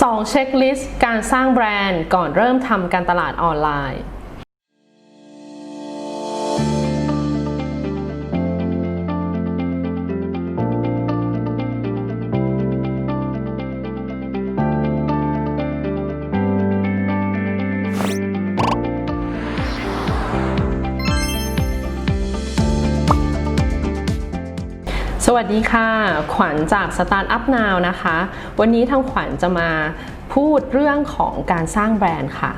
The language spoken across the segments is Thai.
2. เช็คลิสต์การสร้างแบรนด์ก่อนเริ่มทำการตลาดออนไลน์ วัสดีค่ะ ขวัญจากสตาร์ทอัพนาวนะคะ วันนี้ทางขวัญจะมาพูดเรื่องของการสร้างแบรนด์ค่ะ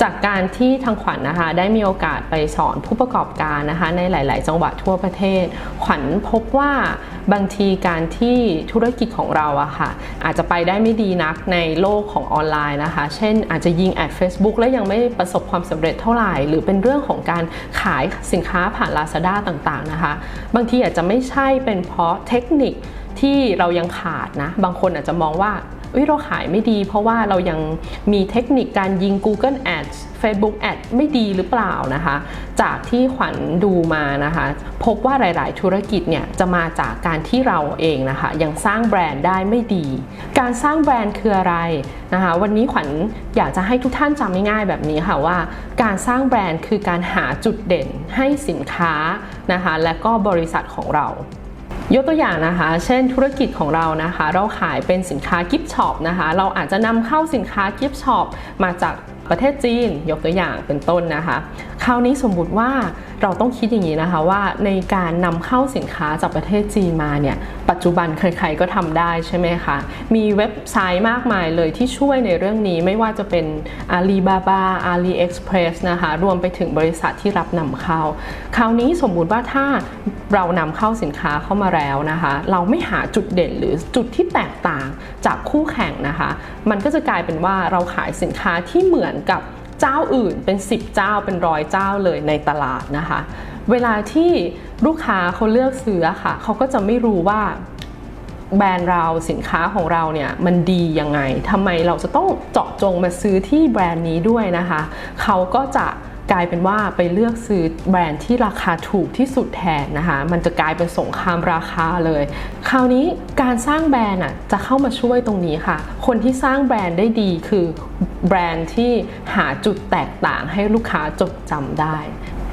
จากการที่ทางขวัญนะคะ ได้มีโอกาสไปสอนผู้ประกอบการนะคะ ในหลาย ๆ จังหวัดทั่วประเทศ ขวัญพบว่า บางทีการที่ธุรกิจของเราอะค่ะอาจจะไปได้ไม่ดีนักในโลกของออนไลน์นะคะ เช่นอาจจะยิงแอด Facebook แล้วยังไม่ประสบความสำเร็จเท่าไหร่ หรือเป็นเรื่องของการขายสินค้าผ่าน Lazada ต่างๆนะคะ บางทีอาจจะไม่ใช่เป็นเพราะเทคนิคที่เรายังขาดนะ บางคนอาจจะมองว่า เอ้ยเราขายไม่ดี เพราะว่าเรายังมีเทคนิคการยิง Google Ads Facebook Ads ไม่ดีหรือเปล่านะคะ จากที่ขวัญดูมานะคะ พบว่าหลาย ๆ ธุรกิจเนี่ยจะมาจากการที่เราเองนะคะ ยังสร้างแบรนด์ได้ไม่ดี การสร้างแบรนด์คืออะไรนะคะ วันนี้ขวัญอยากจะให้ทุกท่านจำง่าย ๆ แบบนี้ค่ะว่า การสร้างแบรนด์คือการหาจุดเด่นให้สินค้านะคะ และก็บริษัทของเรา ยกตัวอย่างนะคะ เช่นธุรกิจของเรานะคะ เราขายเป็นสินค้ากิฟช็อปนะคะ เราอาจจะนำเข้าสินค้ากิฟช็อปมาจากประเทศจีน ยกตัวอย่างเป็นต้นนะคะ คราวนี้สมมุติว่า เราต้องคิดอย่างนี้นะคะว่าในการนำเข้าสินค้าจากประเทศจีนมาเนี่ยปัจจุบันใครๆก็ทำได้ใช่ไหมคะ มีเว็บไซต์มากมายเลยที่ช่วยในเรื่องนี้ไม่ว่าจะเป็น Alibaba AliExpress นะคะรวมไปถึงบริษัทที่รับนำเข้า คราวนี้สมมุติว่าถ้าเรานำเข้าสินค้าเข้ามาแล้วนะคะ เราไม่หาจุดเด่นหรือจุดที่แตกต่างจากคู่แข่งนะคะ มันก็จะกลายเป็นว่าเราขายสินค้าที่เหมือนกับ เจ้าอื่นเป็น 10 เจ้าเป็นร้อยเจ้าเลยในตลาดนะคะ เวลาที่ลูกค้าเขาเลือกซื้อค่ะเขาก็จะไม่รู้ว่าแบรนด์เราสินค้าของเราเนี่ยมันดียังไงทำไมเราจะต้องเจาะจงมาซื้อที่แบรนด์นี้ด้วยนะคะ เขาก็จะ กลายเป็นว่าไปเลือกซื้อแบรนด์ที่ราคาถูกที่สุดแทนนะคะ มันจะกลายเป็นสงครามราคาเลย คราวนี้การสร้างแบรนด์อะจะเข้ามาช่วยตรงนี้ค่ะ คนที่สร้างแบรนด์ได้ดีคือแบรนด์ที่หาจุดแตกต่างให้ลูกค้าจดจำได้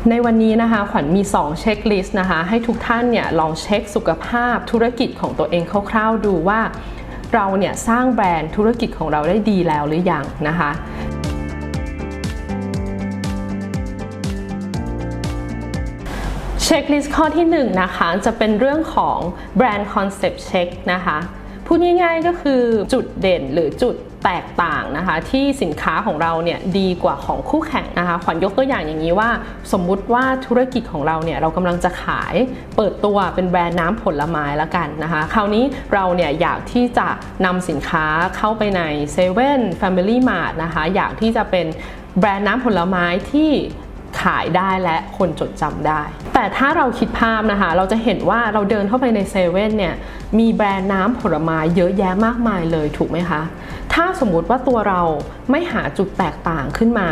ในวันนี้นะคะขวัญมี 2 เช็คลิสต์นะคะ ให้ทุกท่านเนี่ยลองเช็คสุขภาพธุรกิจของตัวเองคร่าวๆดูว่า เราเนี่ยสร้างแบรนด์ธุรกิจของเราได้ดีแล้วหรือยังนะคะ เช็คลิสต์ข้อที่1นงนะคะจะเป็นเรื่องของแบรนด์คอนเซปต์เช็คนะคะพูดง่ายๆก็คือจุดเด่นหรือจุดแตกต่างนะคะ ที่สินค้าของเราเนี่ยดีกว่าของคู่แข่งนะคะขวัญยกตัวอย่างอย่างนี้ว่า สมมุติว่าธุรกิจของเราเนี่ยเรากำลังจะขายเปิดตัวเป็นแบรนด์น้ำผลไม้ละกันนะคะ คราวนี้เราเนี่ยอยากที่จะนำสินค้าเข้าไปใน7 e เ e ่ e Family Mart นะคะอยากที่จะเป็นแบรนด์น้ำผลไม้ที่ขายได้และคนจดจำได้ แต่ถ้าเราคิดภาพนะคะ เราจะเห็นว่าเราเดินเข้าไปในเซเว่นเนี่ย มีแบรนด์น้ำผลไม้เยอะแยะมากมายเลยถูกไหมคะ ถ้าสมมติว่าตัวเราไม่หาจุดแตกต่างขึ้นมา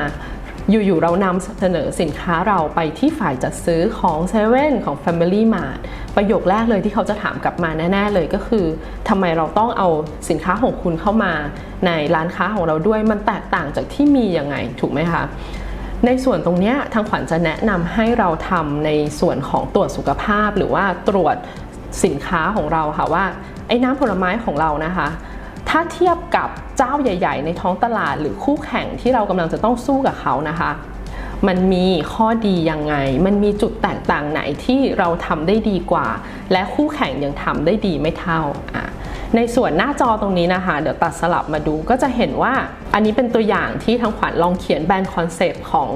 อยู่ๆเรานำเสนอสินค้าเราไปที่ฝ่ายจัดซื้อของเซเว่นของ Family Mart ประโยคแรกเลยที่เขาจะถามกลับมาแน่ ๆ เลยก็คือทำไมเราต้องเอาสินค้าของคุณเข้ามาในร้านค้าของเราด้วยมันแตกต่างจากที่มียังไงถูกไหมคะ ในส่วนตรงนี้ทางขวัญจะแนะนำให้เราทำในส่วนของตรวจสุขภาพ หรือว่าตรวจสินค้าของเราค่ะว่าไอ้น้ำผลไม้ของเรานะคะ ถ้าเทียบกับเจ้าใหญ่ ๆ ในท้องตลาด หรือคู่แข่งที่เรากำลังจะต้องสู้กับเขานะคะมันมีข้อดียังไง มันมีจุดแตกต่างไหนที่เราทำได้ดีกว่า และคู่แข่งยังทำได้ดีไม่เท่าอะ ในส่วนหน้าจอตรงนี้นะคะ เดี๋ยวตัดสลับมาดูก็จะเห็นว่าอันนี้เป็นตัวอย่างที่ทางขวัญลองเขียนแบรนด์คอนเซปต์ของ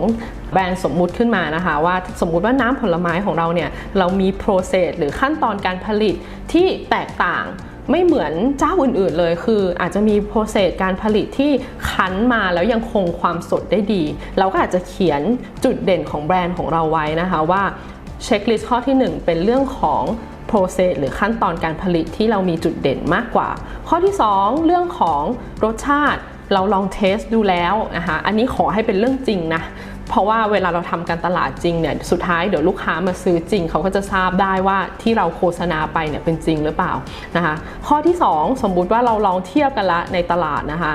แบรนด์สมมุติขึ้นมานะคะ ว่าสมมุติว่าน้ำผลไม้ของเราเนี่ยเรามีโปรเซสหรือขั้นตอนการผลิตที่แตกต่างไม่เหมือนเจ้าอื่นๆเลยคือ อาจจะมีโปรเซสการผลิตที่คั้นมาแล้วยังคงความสดได้ดี เราก็อาจจะเขียนจุดเด่นของแบรนด์ของเราไว้นะคะว่าเช็คลิสต์ข้อที่ 1 เป็นเรื่องของ process หรือขั้นตอนการผลิตที่เรามีจุดเด่นมากกว่า ข้อที่ 2 เรื่องของรสชาติเราลองเทสดูแล้วนะคะอันนี้ขอให้เป็นเรื่องจริงนะเพราะว่าเวลาเราทำการตลาดจริงเนี่ยสุดท้ายเดี๋ยวลูกค้ามาซื้อจริง เขาก็จะทราบได้ว่าที่เราโฆษณาไปเนี่ยเป็นจริงหรือเปล่านะคะข้อที่ 2 สมมุติว่าเราลองเทียบกันละในตลาดนะคะ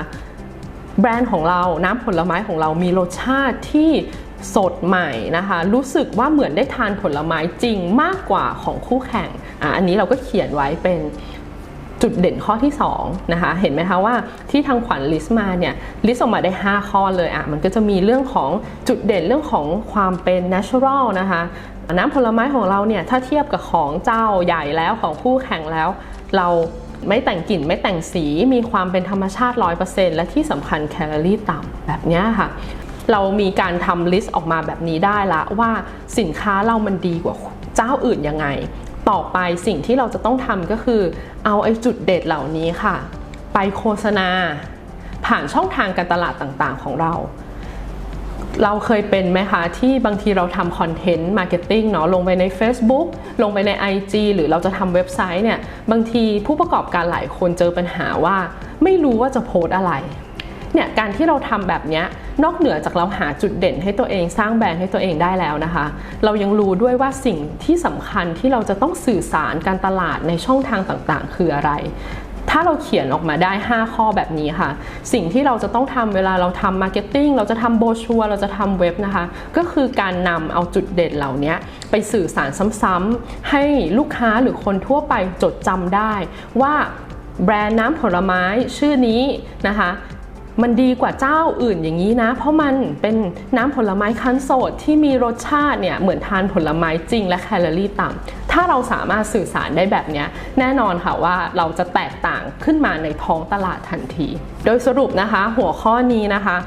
แบรนด์ของเราน้ำผลไม้ของเรามีรสชาติที่ สดใหม่นะคะ รู้สึกว่าเหมือนได้ทานผลไม้จริงมากกว่าของคู่แข่งอะอันนี้เราก็เขียนไว้เป็นจุดเด่นข้อที่2นะคะเห็นไหมคะว่าที่ทางขวัญลิสต์มาเนี่ยลิสต์ออกมาได้ 5 ข้อเลยอะมันก็จะมีเรื่องของจุดเด่นเรื่องของความเป็น natural นะคะน้ำผลไม้ของเราเนี่ยถ้าเทียบกับของเจ้าใหญ่แล้วของคู่แข่งแล้ว เราไม่แต่งกลิ่นไม่แต่งสีมีความเป็นธรรมชาติ 100%และที่สำคัญแคลอรี่ต่ำแบบเนี้ยค่ะ เรามีการทำลิสต์ออกมาแบบนี้ได้ละว่าสินค้าเรามันดีกว่าเจ้าอื่นยังไง ต่อไปสิ่งที่เราจะต้องทำก็คือ เอาไอ้จุดเด็ดเหล่านี้ค่ะ ไปโฆษณา ผ่านช่องทางการตลาดต่างๆ ของเรา เราเคยเป็นไหมคะที่บางทีเราทำคอนเทนต์มาร์เก็ตติ้งเนาะลงไปใน Facebook ลงไปใน IG หรือเราจะทำเว็บไซต์เนี่ย บางทีผู้ประกอบการหลายคนเจอปัญหาว่า ไม่รู้ว่าจะโพสอะไร เนี่ยการที่เราทำแบบนี้นอกเหนือจากเราหาจุดเด่นให้ตัวเองสร้างแบรนด์ให้ตัวเองได้แล้วนะคะ เรายังรู้ด้วยว่าสิ่งที่สำคัญที่เราจะต้องสื่อสารการตลาดในช่องทางต่างๆ คืออะไรถ้าเราเขียนออกมาได้ 5 ข้อแบบนี้ค่ะ สิ่งที่เราจะต้องทำเวลาเราทำมาร์เก็ตติ้งเราจะทำโบชัวเราจะทำเว็บนะคะ ก็คือการนำเอาจุดเด่นเหล่านี้ไปสื่อสารซ้ำๆให้ลูกค้าหรือคนทั่วไปจดจำได้ว่าแบรนด์น้ำผลไม้ชื่อนี้นะคะ มันดีกว่าเจ้าอื่นอย่างนี้นะ เพราะมันเป็นน้ำผลไม้คั้นสดที่มีรสชาติเนี่ยเหมือนทานผลไม้จริงและแคลอรี่ต่ำถ้าเราสามารถสื่อสารได้แบบนี้แน่นอนค่ะว่าเราจะแตกต่างขึ้นมาในท้องตลาดทันที โดยสรุปนะคะ หัวข้อนี้นะคะ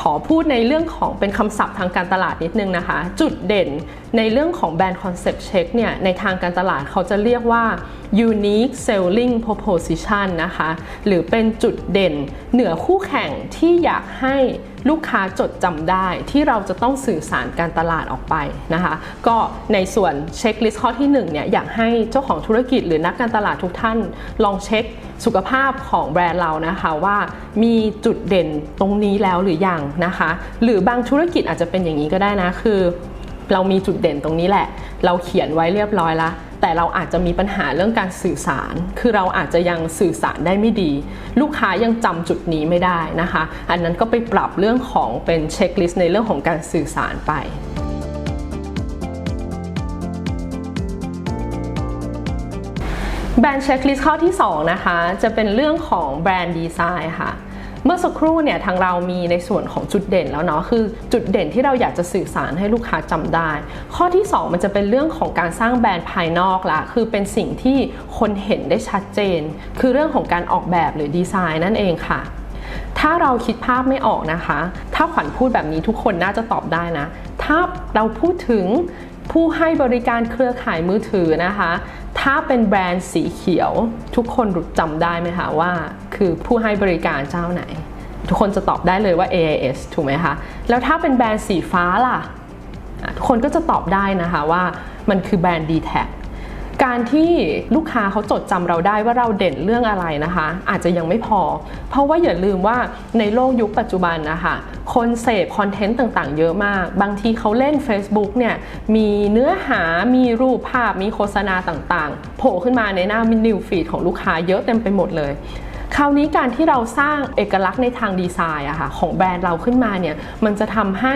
ขอพูดในเรื่องของเป็นคำศัพท์ทางการตลาดนิดนึงนะคะ จุดเด่นในเรื่องของแบรนด์คอนเซปต์เช็คเนี่ยในทางการตลาดเขาจะเรียกว่า unique selling proposition นะคะ หรือเป็นจุดเด่นเหนือคู่แข่งที่อยากให้ ลูกค้าจดจำได้ที่เราจะต้องสื่อสารการตลาดออกไปนะคะ ก็ในส่วนเช็คลิสต์ข้อที่1เนี่ยอยากให้เจ้าของธุรกิจหรือนักการตลาดทุกท่านลองเช็คสุขภาพของแบรนด์เรานะคะว่ามีจุดเด่นตรงนี้แล้วหรือยังนะคะ หรือบางธุรกิจอาจจะเป็นอย่างนี้ก็ได้นะคือ เรามีจุดเด่นตรงนี้แหละ เราเขียนไว้เรียบร้อยล้วแต่เราอาจจะมีปัญหาเรื่องการสื่อสาร คือเราอาจจะยังสื่อสารได้ไม่ดี ลูกค้ายังจำจุดนี้ไม่ได้นะคะ อันนั้นก็ไปปรับเรื่องของเป็นเช็คลิสต์ในเรื่องของการสื่อสารไปแบรนด์เช็คลิสต์ข้อที่ 2 นะคะ จะเป็นเรื่องของแบรนด์ดีไซน์ค่ะ เมื่อสักครู่เนี่ยทางเรามีในส่วนของจุดเด่นแล้วเนาะคือจุดเด่นที่เราอยากจะสื่อสารให้ลูกค้าจำได้ ข้อที่ 2 มันจะเป็นเรื่องของการสร้างแบรนด์ภายนอกละคือเป็นสิ่งที่คนเห็นได้ชัดเจน คือเรื่องของการออกแบบหรือดีไซน์นั่นเองค่ะถ้าเราคิดภาพไม่ออกนะคะ ถ้าขวัญพูดแบบนี้ทุกคนน่าจะตอบได้นะ ถ้าเราพูดถึง ผู้ให้บริการเครือข่ายมือถือนะคะ ถ้าเป็นแบรนด์สีเขียว ทุกคนจำได้ไหมคะว่า คือผู้ให้บริการเจ้าไหน ทุกคนจะตอบได้เลยว่า AIS ถูกไหมคะ แล้วถ้าเป็นแบรนด์สีฟ้าล่ะ ทุกคนก็จะตอบได้นะคะว่ามันคือแบรนด์ d t แท การที่ลูกค้าเขาจดจำเราได้ว่าเราเด่นเรื่องอะไรนะคะ อาจจะยังไม่พอ เพราะว่าอย่าลืมว่าในโลกยุคปัจจุบันนะคะคนเสพคอนเทนต์ต่างๆ เยอะมาก บางทีเขาเล่น Facebook เนี่ยมีเนื้อหามีรูปภาพมีโฆษณาต่างๆ โผล่ขึ้นมาในหน้ามินิวฟีดของลูกค้าเยอะเต็มไปหมดเลย คราวนี้การที่เราสร้างเอกลักษณ์ในทางดีไซน์อะค่ะของแบรนด์เราขึ้นมาเนี่ยมันจะทำให้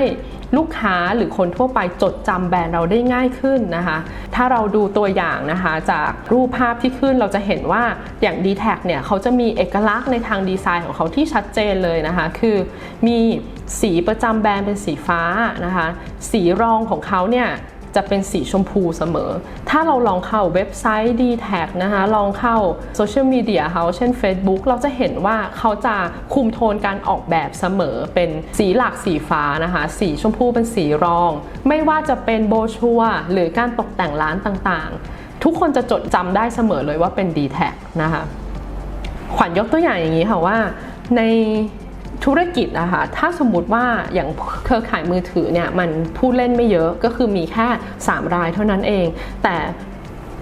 ลูกค้าหรือคนทั่วไปจดจำแบรนด์เราได้ง่ายขึ้นนะคะ ถ้าเราดูตัวอย่างนะคะจากรูปภาพที่ขึ้นเราจะเห็นว่าอย่าง d t แทเนี่ยเขาจะมีเอกลักษณ์ในทางดีไซน์ของเขาที่ชัดเจนเลยนะคะ คือมีสีประจำแบรนด์เป็นสีฟ้านะคะ สีรองของเขาเนี่ย จะเป็นสีชมพูเสมอ ถ้าเราลองเข้าเว็บไซต์ d t แทนะคะ ลองเข้าโซเชียลมีเดียเขาเช่น Facebook เราจะเห็นว่าเขาจะคุมโทนการออกแบบเสมอเป็นสีหลักสีฟ้านะคะ สีชมพูเป็นสีรอง ไม่ว่าจะเป็นโบชัวหรือการตกแต่งร้านต่างๆ ทุกคนจะจดจำได้เสมอเลยว่าเป็น d t แทนะคะ ขวัญยกตัวอย่างอย่างนี้ค่ะว่าใน ธุรกิจนะคะถ้าสมมติว่าอย่างเครือข่ายมือถือเนี่ยมันผู้เล่นไม่เยอะก็คือมีแค่ 3 รายเท่านั้นเอง แต่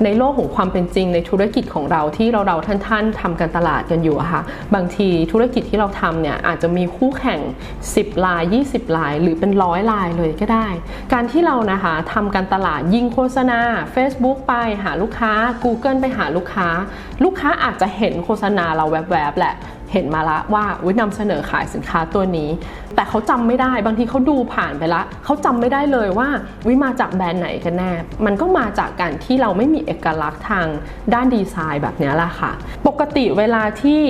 ในโลกของความเป็นจริงในธุรกิจของเราที่เราเราท่านท่านๆทำการตลาดกันอยู่อะค่ะบางทีธุรกิจที่เราทำเนี่ยอาจจะมีคู่แข่ง 10 ลาย 20 ลาย หรือเป็นร้อยลายเลยก็ได้ การที่เรานะคะทำการตลาดยิงโฆษณา Facebook ไปหาลูกค้า Google ไปหาลูกค้า ลูกค้าอาจจะเห็นโฆษณาเราแวบๆแหละ เห็นมาละว่าวินำเสนอขายสินค้าตัวนี้ แต่เขาจำไม่ได้บางทีเขาดูผ่านไปละเขาจำไม่ได้เลยว่าวิมาจากแบรนด์ไหนกันแน่ มันก็มาจากการที่เราไม่มีเอกลักษณ์ทางด้านดีไซน์แบบนี้แหละค่ะ ปกติเวลาที่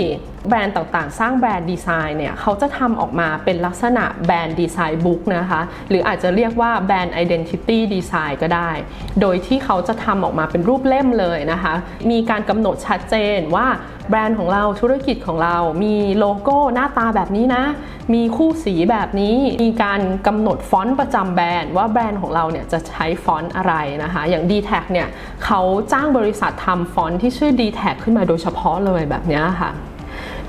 แบรนด์ต่างๆ สร้างแบรนด์ดีไซน์เนี่ยเขาจะทำออกมาเป็นลักษณะแบรนด์ดีไซน์บุ๊กนะคะหรืออาจจะเรียกว่าแบรนด์ Identity Design ก็ได้ โดยที่เขาจะทำออกมาเป็นรูปเล่มเลยนะคะ มีการกำหนดชัดเจนว่าแบรนด์ของเราธุรกิจของเรามีโลโก้หน้าตาแบบนี้นะ มีคู่สีแบบนี้ มีการกำหนดฟอนต์ประจำแบรนด์ว่าแบรนด์ของเราเนี่ยจะใช้ฟอนต์อะไรนะคะ อย่าง d t แทเนี่ยเขาจ้างบริษัททำฟอนต์ที่ชื่อ d t แทขึ้นมาโดยเฉพาะเลยแบบนี้ค่ะ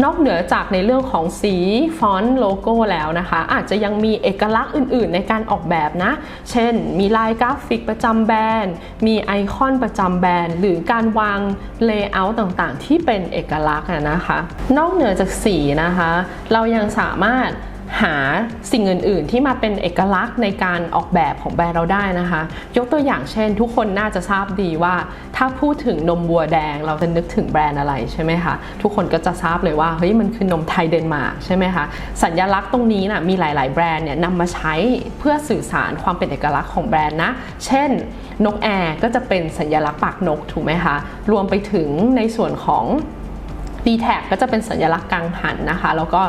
นอกเหนือจากในเรื่องของสีฟอนต์โลโก้แล้วนะคะ อาจจะยังมีเอกลักษณ์อื่น ๆ ในการออกแบบนะ เช่น มีลายกราฟิกประจำแบรนด์ มีไอคอนประจำแบรนด์ หรือการวางเลเยอร์ต่างๆ ที่เป็นเอกลักษณ์นะคะ นอกเหนือจากสีนะคะ เรายังสามารถ หาสิ่งอื่น ๆ ที่มาเป็นเอกลักษณ์ในการออกแบบของแบรนด์เราได้นะคะ ยกตัวอย่างเช่น ทุกคนน่าจะทราบดีว่า ถ้าพูดถึงนมวัวแดงเราจะนึกถึงแบรนด์อะไรใช่ไหมคะทุกคนก็จะทราบเลยว่าเฮ้ยมันคือนมไทยเดนมาร์กใช่ไหมคะสัญลักษณ์ตรงนี้นะมีหลาย ๆ แบรนด์เนี่ยนำมาใช้เพื่อสื่อสารความเป็นเอกลักษณ์ของแบรนด์นะเช่น นกแอร์ก็จะเป็นสัญลักษณ์ปากนกถูกไหมคะรวมไปถึงในส่วนของ d t แทก็จะเป็นสัญลักษณ์กังหันนะคะ แล้วก็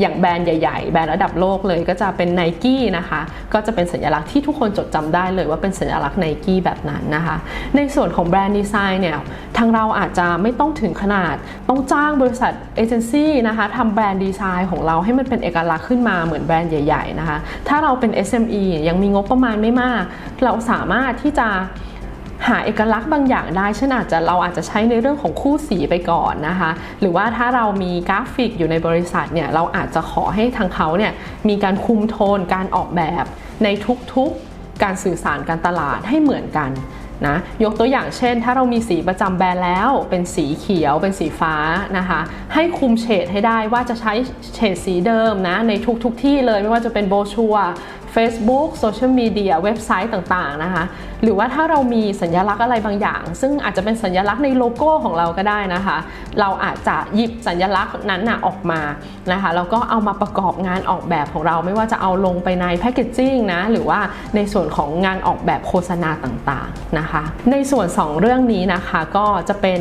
อย่างแบรนด์ใหญ่ๆ แบรนด์ระดับโลกเลยก็จะเป็น n i กี้นะคะ ก็จะเป็นสัญลักษณ์ที่ทุกคนจดจำได้เลยว่าเป็นสัญลักษณ์ n i กี้แบบนั้นนะคะ ในส่วนของแบรนด์ดีไซน์เนี่ย ทางเราอาจจะไม่ต้องถึงขนาด ต้องจ้างบริษัทเอเจนซี่นะคะทำแบรนด์ดีไซน์ของเราให้มันเป็นเอกลักษณ์ขึ้นมาเหมือนแบรนด์ใหญ่ ๆนะคะ ถ้าเราเป็น SME ยังมีงบประมาณไม่มาก เราสามารถที่จะ หาเอกลักษณ์บางอย่างได้เช่นอาจจะเราอาจจะใช้ในเรื่องของคู่สีไปก่อนนะคะ หรือว่าถ้าเรามีกราฟิกอยู่ในบริษัทเนี่ยเราอาจจะขอให้ทางเขาเนี่ยมีการคุมโทนการออกแบบในทุกๆการสื่อสารการตลาดให้เหมือนกันนะยกตัวอย่างเช่น ถ้าเรามีสีประจำแบรนด์แล้ว เป็นสีเขียวเป็นสีฟ้านะคะให้คุมเฉดให้ได้ว่าจะใช้เฉดสีเดิมนะในทุกๆทที่เลยไม่ว่าจะเป็นโบชัว Facebook โซเชียลมีเดียเว็บไซต์ต่างๆนะคะ หรือว่าถ้าเรามีสัญลักษณ์อะไรบางอย่าง ซึ่งอาจจะเป็นสัญลักษณ์ในโลโก้ของเราก็ได้นะคะ เราอาจจะหยิบสัญลักษณ์นั้นนะออกมานะคะแล้วก็เอามาประกอบงานออกแบบของเรา ไม่ว่าจะเอาลงไปในแพคเกจจิ้งนะหรือว่าในส่วนของงานออกแบบโฆษณาต่างๆนะคะ ในส่วน 2 เรื่องนี้นะคะก็จะเป็น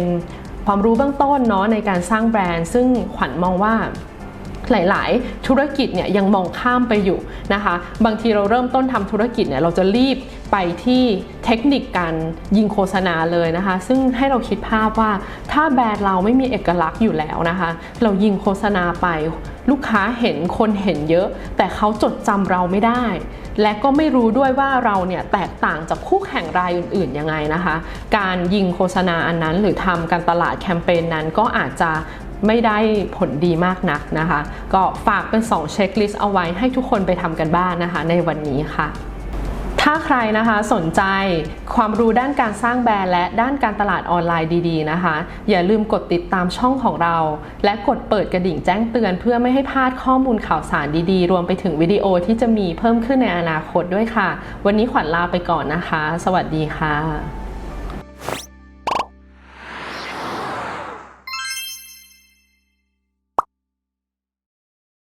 ความรู้เบื้องต้นเนาะในการสร้างแบรนด์ ซึ่งขวัญมองว่า หลายๆ ธุรกิจเนี่ยยังมองข้ามไปอยู่นะคะ บางทีเราเริ่มต้นทำธุรกิจเนี่ยเราจะรีบไปที่เทคนิคการยิงโฆษณาเลยนะคะ ซึ่งให้เราคิดภาพว่าถ้าแบรนด์เราไม่มีเอกลักษณ์อยู่แล้วนะคะ เรายิงโฆษณาไป ลูกค้าเห็นคนเห็นเยอะ แต่เขาจดจำเราไม่ได้ และก็ไม่รู้ด้วยว่าเราเนี่ยแตกต่างจากคู่แข่งรายอื่นๆยังไงนะคะ การยิงโฆษณาอันนั้นหรือทำการตลาดแคมเปญนั้นก็อาจจะ ไม่ได้ผลดีมากนักนะคะ ก็ฝากเป็น 2 เช็คลิสต์เอาไว้ให้ทุกคนไปทำกันบ้านนะคะ ในวันนี้ค่ะถ้าใครนะคะสนใจความรู้ด้านการสร้างแบรนด์และด้านการตลาดออนไลน์ดีๆนะคะ อย่าลืมกดติดตามช่องของเรา และกดเปิดกระดิ่งแจ้งเตือน เพื่อไม่ให้พลาดข้อมูลข่าวสารดีๆ รวมไปถึงวิดีโอที่จะมีเพิ่มขึ้นในอนาคตด้วยค่ะ วันนี้ขวัญลาไปก่อนนะคะ สวัสดีค่ะ